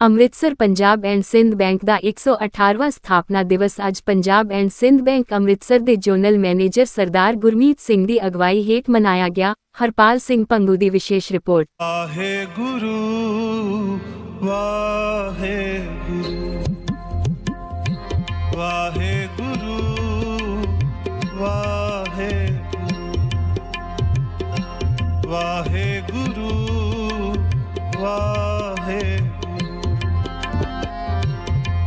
Amritsar Punjab and Sindh bank ਦਾ 118ਵਾਂ ਸਥਾਪਨਾ ਦਿਵਸ ਅੱਜ ਪੰਜਾਬ ਐਂਡ ਸਿੰਧ ਬੈਂਕ ਅੰਮ੍ਰਿਤਸਰ ਦੇ ਜੋਨਲ ਮੈਨੇਜਰ ਸਰਦਾਰ ਗੁਰਮੀਤ ਸਿੰਘ ਦੀ ਅਗਵਾਈ ਹੇਠ ਮਨਾਇਆ ਗਿਆ। ਹਰਪਾਲ ਸਿੰਘ ਪੰਗੂ ਦੀ ਵਿਸ਼ੇਸ਼ ਰਿਪੋਰਟ। ਵਾਹਿਗੁਰੂ ਵਾਹਿਗੁਰੂ ਵਾਹਿਗੁਰੂ ਵਾਹਿਗੁਰੂ ਵਾਹਿਗੁਰੂ ਵਾਹਿਗੁਰੂ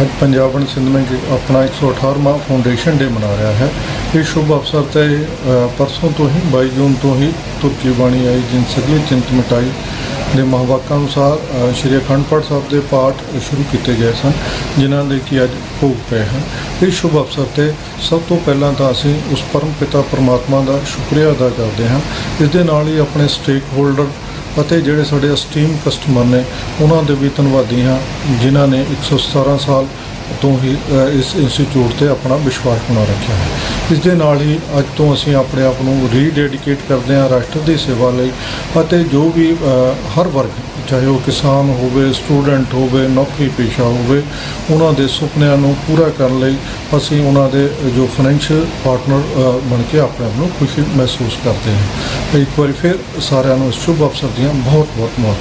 ਅੱਜ ਪੰਜਾਬ एंड सिंध में अपना एक सौ अठारहवा फाउंडेशन डे मना रहा है इस शुभ अवसर पर परसों तो ही बाई जून तो ही तुर्की बाणी आई जिन सगली ਦੇ ਮਹਾਵਾਕਾਂ ਅਨੁਸਾਰ ਸ਼੍ਰੀ ਅਖੰਡ ਪਾਠ ਸਾਹਿਬ ਦੇ ਪਾਠ ਸ਼ੁਰੂ ਕੀਤੇ ਗਏ ਸਨ, ਜਿਨ੍ਹਾਂ ਦੇ ਕਿ ਅੱਜ ਭੋਗ ਪਏ ਹਨ। ਇਸ ਸ਼ੁਭ ਅਵਸਰ ਤੇ ਸਭ ਤੋਂ ਪਹਿਲਾਂ ਤਾਂ ਅਸੀਂ ਉਸ ਪਰਮ ਪਿਤਾ ਪਰਮਾਤਮਾ ਦਾ ਸ਼ੁਕਰੀਆ ਅਦਾ ਕਰਦੇ ਹਾਂ। ਇਸ ਦੇ ਨਾਲ ਹੀ ਆਪਣੇ ਸਟੇਕ ਹੋਲਡਰ ਅਤੇ ਜਿਹੜੇ ਸਾਡੇ ਅਸਟੀਮ ਕਸਟਮਰ ਨੇ, ਉਹਨਾਂ ਦੇ ਵੀ ਧੰਨਵਾਦੀ ਹਾਂ, ਜਿਨ੍ਹਾਂ ਨੇ 117 ਸਾਲ ਤੋਂ ਹੀ ਇਸ ਇੰਸਟੀਚਿਊਟ ਤੇ ਆਪਣਾ ਵਿਸ਼ਵਾਸ ਬਣਾ ਰੱਖਿਆ ਹੈ। ਇਸ ਦੇ ਨਾਲ ਹੀ ਅੱਜ ਤੋਂ ਅਸੀਂ ਆਪਣੇ ਆਪ ਨੂੰ ਰੀਡੈਡੀਕੇਟ ਕਰਦੇ ਹਾਂ ਰਾਸ਼ਟਰ ਦੀ ਸੇਵਾ ਲਈ ਅਤੇ ਜੋ ਵੀ ਹਰ ਵਰਗ ਚਾਹੇ ਉਹ ਕਿਸਾਨ ਹੋਵੇ, ਸਟੂਡੈਂਟ ਹੋਵੇ, ਨੌਕਰੀ ਪੇਸ਼ਾ ਹੋਵੇ, ਉਹਨਾਂ ਦੇ ਸੁਪਨਿਆਂ ਨੂੰ ਪੂਰਾ ਕਰਨ ਲਈ ਅਸੀਂ ਉਹਨਾਂ ਦੇ ਜੋ ਫਾਈਨੈਂਸ਼ੀਅਲ ਪਾਰਟਨਰ ਬਣ ਕੇ ਆਪਣੇ ਆਪ ਨੂੰ ਖੁਸ਼ੀ ਮਹਿਸੂਸ ਕਰਦੇ ਹਾਂ। ਇੱਕ ਵਾਰੀ ਫਿਰ ਸਾਰਿਆਂ ਨੂੰ ਇਸ ਸ਼ੁਭ ਅਵਸਰ ਦੀਆਂ ਬਹੁਤ ਬਹੁਤ ਮੁਬਾਰਕਾਂ